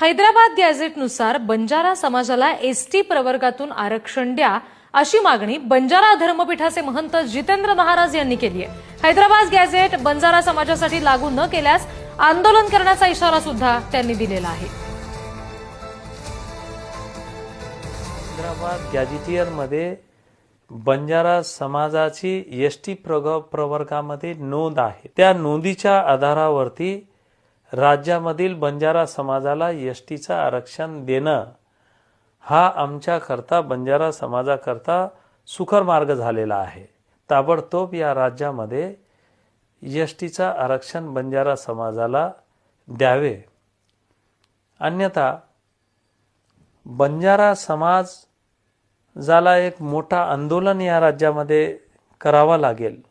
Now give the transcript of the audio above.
हैदराबाद गॅझेटनुसार बंजारा समाजाला एसटी प्रवर्गातून आरक्षण द्या अशी मागणी बंजारा धर्मपीठाचे महंत जितेंद्र महाराज यांनी केली आहे. हैदराबाद गॅझेट बंजारा समाजासाठी लागू न केल्यास आंदोलन करण्याचा इशारा सुद्धा त्यांनी दिलेला आहे. हैदराबाद गॅझिटियरमध्ये बंजारा समाजाची एसटी प्रवर्गामध्ये नोंद आहे. त्या नोंदीच्या आधारावरती राज्यामधील बंजारा समाजाला एस टीचं आरक्षण देणं हा आमच्याकरता बंजारा समाजाकरता सुखर मार्ग झालेला आहे. ताबडतोब या राज्यामध्ये एस टीचं आरक्षण बंजारा समाजाला द्यावे. अन्यथा बंजारा समाज झाला एक मोठा आंदोलन या राज्यामध्ये करावा लागेल.